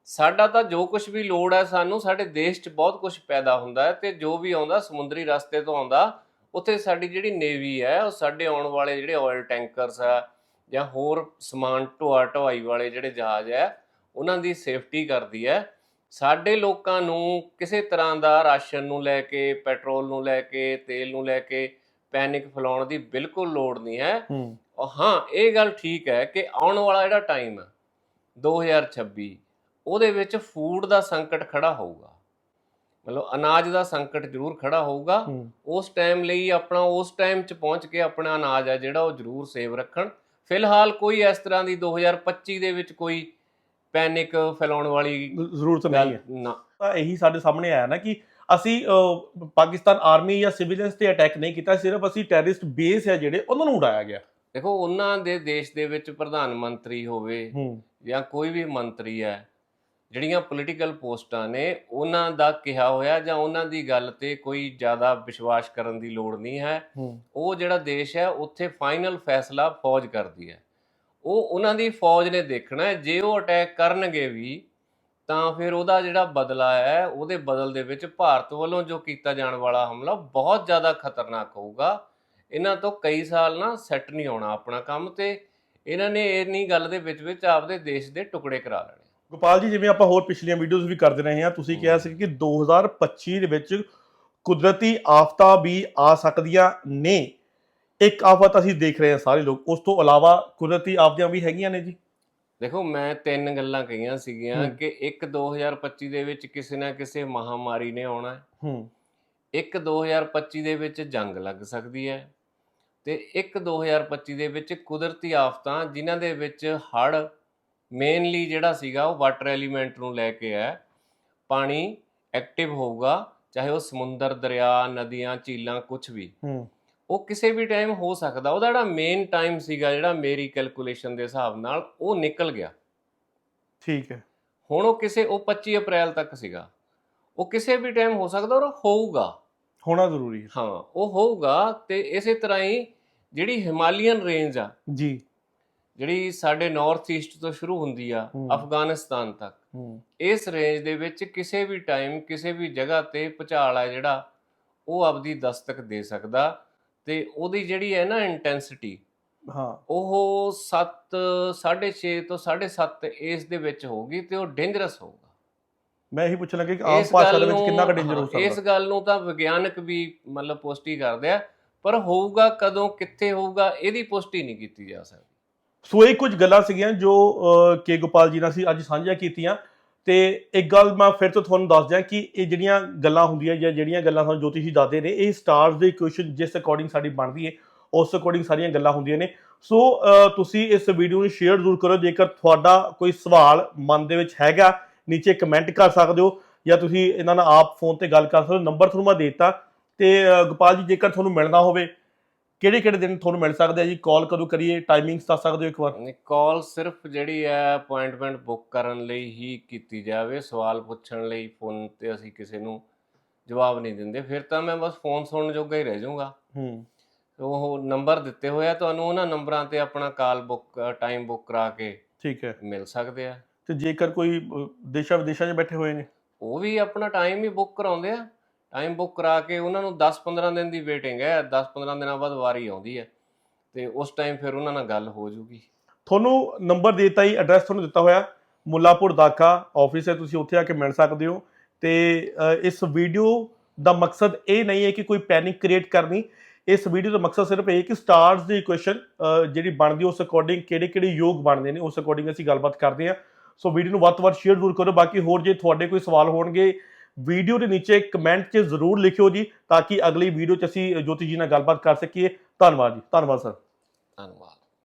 ਸਾਡਾ ਤਾਂ ਜੋ ਕੁਝ ਵੀ ਲੋੜ ਹੈ ਸਾਨੂੰ ਸਾਡੇ ਦੇਸ਼ 'ਚ ਬਹੁਤ ਕੁਝ ਪੈਦਾ ਹੁੰਦਾ ਹੈ ਤੇ ਜੋ ਵੀ ਆਉਂਦਾ ਸਮੁੰਦਰੀ ਰਸਤੇ ਤੋਂ ਆਉਂਦਾ ਉੱਥੇ ਸਾਡੀ ਜਿਹੜੀ ਨੇਵੀ ਹੈ ਉਹ ਸਾਡੇ ਆਉਣ ਵਾਲੇ ਜਿਹੜੇ ਆਇਲ ਟੈਂਕਰਸ ਆ ਜਾਂ ਹੋਰ ਸਮਾਨ ਢੋਆ ਢਵਾਈ ਵਾਲੇ ਜਿਹੜੇ ਜਹਾਜ਼ ਹੈ ਉਹਨਾਂ ਦੀ ਸੇਫਟੀ ਕਰਦੀ ਹੈ। ਸਾਡੇ ਲੋਕਾਂ ਨੂੰ ਕਿਸੇ ਤਰ੍ਹਾਂ ਦਾ ਰਾਸ਼ਨ ਨੂੰ ਲੈ ਕੇ ਪੈਟਰੋਲ ਨੂੰ ਲੈ ਕੇ ਤੇਲ ਨੂੰ ਲੈ ਕੇ ਪੈਨਿਕ ਫੈਲਾਉਣ ਦੀ ਬਿਲਕੁਲ ਲੋੜ ਨਹੀਂ ਹੈ। ਹੂੰ। ਔਰ ਹਾਂ ਇਹ ਗੱਲ ਠੀਕ ਹੈ ਕਿ ਆਉਣ ਵਾਲਾ ਜਿਹੜਾ ਟਾਈਮ ਹੈ 2026 ਉਹਦੇ ਵਿੱਚ ਫੂਡ ਦਾ ਸੰਕਟ ਖੜਾ ਹੋਊਗਾ। ਮਤਲਬ ਅਨਾਜ ਦਾ ਸੰਕਟ ਜ਼ਰੂਰ ਖੜਾ ਹੋਊਗਾ। ਉਸ ਟਾਈਮ ਲਈ ਆਪਣਾ ਉਸ ਟਾਈਮ 'ਚ ਪਹੁੰਚ ਕੇ ਆਪਣਾ ਅਨਾਜ ਹੈ ਜਿਹੜਾ ਉਹ ਜ਼ਰੂਰ ਸੇਵ ਰੱਖਣ। ਫਿਲਹਾਲ ਕੋਈ ਇਸ ਤਰ੍ਹਾਂ ਦੀ 2025 ਦੇ ਵਿੱਚ ਕੋਈ ਪੈਨਿਕ ਫੈਲਾਉਣ ਵਾਲੀ ਜ਼ਰੂਰਤ ਨਹੀਂ ਹੈ। ਨਾ। ਤਾਂ ਇਹੀ ਸਾਡੇ ਸਾਹਮਣੇ ਆਇਆ ਨਾ ਕਿ ਅਸੀਂ ਪਾਕਿਸਤਾਨ ਆਰਮੀ ਜਾਂ ਸਿਵਿਲੀਅਨਸ ਤੇ ਅਟੈਕ ਨਹੀਂ ਕੀਤਾ ਸਿਰਫ ਅਸੀਂ ਟੈਰਰਿਸਟ ਬੇਸ ਹੈ ਜਿਹੜੇ ਉਹਨਾਂ ਨੂੰ ਉਡਾਇਆ ਗਿਆ। ਦੇਖੋ ਉਹਨਾਂ ਦੇ ਦੇਸ਼ ਦੇ ਵਿੱਚ ਪ੍ਰਧਾਨ ਮੰਤਰੀ ਹੋਵੇ ਜਾਂ ਕੋਈ ਵੀ ਮੰਤਰੀ ਹੈ ਜਿਹੜੀਆਂ ਪੋਲੀਟੀਕਲ ਪੋਸਟਾਂ ਨੇ ਉਹਨਾਂ ਦਾ ਕਿਹਾ ਹੋਇਆ ਜਾਂ ਉਹਨਾਂ ਦੀ ਗੱਲ ਤੇ ਕੋਈ ਜ਼ਿਆਦਾ ਵਿਸ਼ਵਾਸ ਕਰਨ ਦੀ ਲੋੜ ਨਹੀਂ ਹੂੰ। ਉਹ ਜਿਹੜਾ ਦੇਸ਼ ਹੈ ਉੱਥੇ ਫਾਈਨਲ ਫੈਸਲਾ ਫੌਜ ਕਰਦੀ ਹੈ। ਉਹ ਉਹਨਾਂ ਦੀ ਫੌਜ ਨੇ ਦੇਖਣਾ ਜੇ ਉਹ ਅਟੈਕ ਕਰਨਗੇ ਵੀ ਤਾਂ ਫਿਰ ਉਹਦਾ ਜਿਹੜਾ ਬਦਲਾ ਹੈ ਉਹਦੇ ਬਦਲ ਦੇ ਵਿੱਚ ਭਾਰਤ ਵੱਲੋਂ ਜੋ ਕੀਤਾ ਜਾਣ ਵਾਲਾ ਹਮਲਾ ਬਹੁਤ ਜ਼ਿਆਦਾ ਖਤਰਨਾਕ ਹੋਊਗਾ। ਇਹਨਾਂ ਤੋਂ ਕਈ ਸਾਲ ਨਾ ਸੈੱਟ ਨਹੀਂ ਆਉਣਾ ਆਪਣਾ ਕੰਮ ਤੇ ਇਹਨਾਂ ਨੇ ਇਹ ਨਹੀਂ ਗੱਲ ਦੇ ਵਿੱਚ ਵਿੱਚ ਆਪਦੇ ਦੇਸ਼ ਦੇ ਟੁਕੜੇ ਕਰਾ ਲੈਣੇ। ਗੋਪਾਲ ਜੀ ਜਿਵੇਂ ਆਪਾਂ ਹੋਰ ਪਿਛਲੀਆਂ ਵੀਡੀਓਜ਼ ਵੀ ਕਰਦੇ ਰਹੇ ਹਾਂ ਤੁਸੀਂ ਕਿਹਾ ਸੀ ਕਿ 2025 ਦੇ ਵਿੱਚ ਕੁਦਰਤੀ ਆਫਤਾਂ ਵੀ ਆ ਸਕਦੀਆਂ ਨੇ। ਇੱਕ ਆਫਤ ਅਸੀਂ ਦੇਖ ਰਹੇ ਹਾਂ ਸਾਰੇ ਲੋਕ। ਉਸ ਤੋਂ ਇਲਾਵਾ ਕੁਦਰਤੀ ਆਫਤਾਂ ਵੀ ਹੈਗੀਆਂ ਨੇ ਜੀ। ਦੇਖੋ ਮੈਂ ਤਿੰਨ ਗੱਲਾਂ ਕਹੀਆਂ ਸੀਗੀਆਂ। ਕਿ ਇੱਕ 2025 ਦੇ ਵਿੱਚ ਕਿਸੇ ਨਾ ਕਿਸੇ ਮਹਾਮਾਰੀ ਨੇ ਆਉਣਾ ਹੈ। ਹੂੰ। ਇੱਕ 2025 ਦੇ ਵਿੱਚ ਜੰਗ ਲੱਗ ਸਕਦੀ ਹੈ ਤੇ ਇੱਕ 2025 ਦੇ ਵਿੱਚ ਕੁਦਰਤੀ ਆਫਤਾਂ ਜਿਨ੍ਹਾਂ ਦੇ ਵਿੱਚ ਹੜ੍ਹ ਮੇਨਲੀ ਜਿਹੜਾ ਸੀਗਾ ਉਹ ਵਾਟਰ ਐਲੀਮੈਂਟ ਨੂੰ ਲੈ ਕੇ ਹੈ। ਪਾਣੀ ਐਕਟਿਵ ਹੋਊਗਾ ਚਾਹੇ ਉਹ ਸਮੁੰਦਰ ਦਰਿਆ ਨਦੀਆਂ ਝੀਲਾਂ ਕੁਝ ਵੀ। ਹੂੰ। ਉਹ ਕਿਸੇ ਵੀ ਟਾਈਮ ਹੋ ਸਕਦਾ। ਉਹਦਾ ਜਿਹੜਾ ਮੇਨ ਟਾਈਮ ਸੀਗਾ ਜਿਹੜਾ ਮੇਰੀ ਕੈਲਕੂਲੇਸ਼ਨ ਦੇ ਹਿਸਾਬ ਨਾਲ ਉਹ ਨਿਕਲ ਗਿਆ। ਠੀਕ ਹੈ। ਹੁਣ ਉਹ ਕਿਸੇ ਉਹ 25 ਅਪ੍ਰੈਲ ਤੱਕ ਸੀਗਾ। ਉਹ ਕਿਸੇ ਵੀ ਟਾਈਮ ਹੋ ਸਕਦਾ ਔਰ ਹੋਊਗਾ। ਹੋਣਾ ਜ਼ਰੂਰੀ ਹੈ। ਹਾਂ ਉਹ ਹੋਊਗਾ ਤੇ ਇਸੇ ਤਰ੍ਹਾਂ ਹੀ ਜਿਹੜੀ ਹਿਮਾਲੀਅਨ ਰੇਂਜ ਆ ਜੀ। ਜਿਹੜੀ ਸਾਡੇ ਨਾਰਥ ਈਸਟ ਤੋਂ ਸ਼ੁਰੂ ਹੁੰਦੀ ਆ। ਅਫਗਾਨਿਸਤਾਨ ਤੱਕ ਇਸ ਰੇਂਜ ਦੇ ਵਿੱਚ ਕਿਸੇ ਵੀ ਟਾਈਮ ਕਿਸੇ ਵੀ ਜਗ੍ਹਾ ਤੇ ਭੁਚਾਲ ਆ ਜਿਹੜਾ ਉਹ ਆਪਦੀ ਦਸਤਕ ਦੇ ਸਕਦਾ। ਤੇ ਉਹਦੀ ਜਿਹੜੀ ਹੈ ਨਾ ਇੰਟੈਂਸਿਟੀ ਹਾਂ। ਉਹ 7 6.5 ਤੋਂ 7.5 ਇਸ ਦੇ ਵਿੱਚ ਹੋਊਗੀ ਤੇ ਉਹ ਡੇਂਜਰਸ ਹੋਊਗਾ। ਮੈਂ ਇਹੀ ਪੁੱਛਣ ਲੱਗਾ ਕਿ ਆਮ ਭਾਸ਼ਾ ਦੇ ਵਿੱਚ ਕਿੰਨਾ ਕੁ ਡੇਂਜਰ ਹੋ ਹਾਂ, ਇਸ ਸਕਦਾ ਗੱਲ ਨੂੰ ਤਾਂ ਵਿਗਿਆਨਕ ਵੀ ਮਤਲਬ ਪੁਸ਼ਟੀ ਕਰਦੇ ਆ ਪਰ ਹੋਊਗਾ ਕਦੋਂ ਕਿੱਥੇ ਹੋਊਗਾ ਇਹਦੀ ਪੁਸ਼ਟੀ ਨਹੀਂ ਕੀਤੀ ਜਾ ਸਕਦੀ। ਸੋ ਇਹ ਕੁਝ ਗੱਲਾਂ ਸੀਗੀਆਂ ਜੋ ਕੇ ਗੋਪਾਲ ਜੀ ਨਾਲ ਅਸੀਂ ਅੱਜ ਸਾਂਝੀਆਂ ਕੀਤੀਆਂ। ਤੇ ਇੱਕ ਗੱਲ ਮੈਂ ਫਿਰ ਤੋਂ ਤੁਹਾਨੂੰ ਦੱਸ ਦਿਆਂ ਕਿ ਇਹ ਜਿਹੜੀਆਂ ਗੱਲਾਂ ਹੁੰਦੀਆਂ ਜਾਂ ਜਿਹੜੀਆਂ ਗੱਲਾਂ ਸਾਨੂੰ ਜੋਤੀਸ਼ੀ ਦੱਸਦੇ ਨੇ, ਇਹ ਸਟਾਰਸ ਦੇ ਇਕੁਏਸ਼ਨ ਜਿਸ ਅਕੋਰਡਿੰਗ ਸਾਡੀ ਬਣਦੀ ਹੈ, ਉਸ ਅਕੋਰਡਿੰਗ ਸਾਰੀਆਂ ਗੱਲਾਂ ਹੁੰਦੀਆਂ ਨੇ। ਸੋ ਤੁਸੀਂ ਇਸ ਵੀਡੀਓ ਨੂੰ ਸ਼ੇਅਰ ਜ਼ਰੂਰ ਕਰੋ, ਜੇਕਰ ਤੁਹਾਡਾ ਕੋਈ ਸਵਾਲ ਮਨ ਦੇ ਵਿੱਚ ਹੈਗਾ, ਨੀਚੇ ਕਮੈਂਟ ਕਰ ਸਕਦੇ ਹੋ, ਜਾਂ ਤੁਸੀਂ ਇਹਨਾਂ ਨਾਲ ਆਪ ਫੋਨ ਤੇ ਗੱਲ ਕਰ ਸਕਦੇ ਹੋ ਨੰਬਰ ਤੁਹਾਨੂੰ ਮੈਂ ਦੇ ਦਿੱਤਾ। ਤੇ ਗੋਪਾਲ ਜੀ, ਜੇਕਰ ਤੁਹਾਨੂੰ ਮਿਲਣਾ ਹੋਵੇ ਕਿਹੜੇ ਕਿਹੜੇ ਦਿਨ ਤੁਹਾਨੂੰ ਮਿਲ ਸਕਦੇ ਆ ਜੀ? ਕਾਲ ਕਦੋਂ ਕਰੀਏ? ਟਾਈਮਿੰਗਸ ਦੱਸ ਸਕਦੇ ਹੋ ਇੱਕ ਵਾਰ? ਕਾਲ ਸਿਰਫ ਜਿਹੜੀ ਹੈ ਅਪਾਇੰਟਮੈਂਟ ਬੁੱਕ ਕਰਨ ਲਈ ਹੀ ਕੀਤੀ ਜਾਵੇ। ਸਵਾਲ ਪੁੱਛਣ ਲਈ ਫੋਨ ਤੇ ਅਸੀਂ ਕਿਸੇ ਨੂੰ ਜਵਾਬ ਨਹੀਂ ਦਿੰਦੇ। ਫਿਰ ਤਾਂ ਮੈਂ ਬਸ ਫੋਨ ਸੁਣਨ ਜੋਗਾ ਹੀ ਰਹਿ ਜਾਊਂਗਾ। ਹੂੰ। ਉਹ ਨੰਬਰ ਦਿੱਤੇ ਹੋਏ ਆ ਤੁਹਾਨੂੰ ਉਹਨਾਂ ਨੰਬਰਾਂ ਤੇ ਆਪਣਾ ਕਾਲ ਬੁੱਕ ਟਾਈਮ ਬੁੱਕ ਕਰਾ ਕੇ ਠੀਕ ਹੈ। ਮਿਲ ਸਕਦੇ ਆ। ਤੇ ਜੇਕਰ ਕੋਈ ਦੇਸ਼ਾਂ ਵਿਦੇਸ਼ਾਂ 'ਚ ਬੈਠੇ ਹੋਏ ਨੇ? ਉਹ ਵੀ ਆਪਣਾ ਟਾਈਮ ਹੀ ਬੁੱਕ ਕਰਾਉਂਦੇ ਆ। ਟਾਈਮ ਬੁੱਕ ਕਰਾ ਕੇ ਉਹਨਾਂ ਨੂੰ 10-15 ਦਿਨ ਦੀ ਵੇਟਿੰਗ ਹੈ 10-15 ਦਿਨਾਂ ਬਾਅਦ ਵਾਰੀ ਆਉਂਦੀ ਹੈ ਤੇ ਉਸ ਟਾਈਮ ਫਿਰ ਉਹਨਾਂ ਨਾਲ ਗੱਲ ਹੋ ਜੂਗੀ। ਤੁਹਾਨੂੰ ਨੰਬਰ ਦਿੱਤਾ ਹੀ ਐਡਰੈਸ ਤੁਹਾਨੂੰ ਦਿੱਤਾ ਹੋਇਆ, ਮੁੱਲਾਪੁਰ ਦਾਖਾ ਆਫਿਸ ਹੈ, ਤੁਸੀਂ ਉੱਥੇ ਆ ਕੇ ਮਿਲ ਸਕਦੇ ਹੋ ਤੇ ਇਸ ਵੀਡੀਓ ਦਾ ਮਕਸਦ ਇਹ ਨਹੀਂ ਹੈ ਕਿ ਕੋਈ ਪੈਨਿਕ ਕ੍ਰੀਏਟ ਕਰਨੀ, ਇਸ ਵੀਡੀਓ ਦਾ ਮਕਸਦ ਸਿਰਫ ਇਹ ਕਿ ਸਟਾਰਸ ਦੀ ਇਕੁਏਸ਼ਨ ਜਿਹੜੀ ਬਣਦੀ ਉਸ ਅਕੋਰਡਿੰਗ ਕਿਹੜੇ ਕਿਹੜੇ ਯੋਗ ਬਣਦੇ ਨੇ, ਉਸ ਅਕੋਰਡਿੰਗ ਅਸੀਂ ਗੱਲਬਾਤ ਕਰਦੇ ਹਾਂ। ਸੋ ਵੀਡੀਓ ਨੂੰ ਵੱਧ ਤੋਂ ਵੱਧ ਸ਼ੇਅਰ ਜ਼ਰੂਰ ਕਰੋ, ਬਾਕੀ ਹੋਰ ਜੇ ਤੁਹਾਡੇ ਕੋਈ ਸਵਾਲ ਹੋਣਗੇ ਵੀਡੀਓ ਦੇ ਨੀਚੇ ਕਮੈਂਟ 'ਚ ਜ਼ਰੂਰ ਲਿਖਿਓ ਜੀ, ਤਾਂ ਕਿ ਅਗਲੀ ਵੀਡੀਓ 'ਚ ਅਸੀਂ ਜੋਤੀ ਜੀ ਨਾਲ ਗੱਲਬਾਤ ਕਰ ਸਕੀਏ। ਧੰਨਵਾਦ ਜੀ, ਧੰਨਵਾਦ ਸਰ। ਧੰਨਵਾਦ।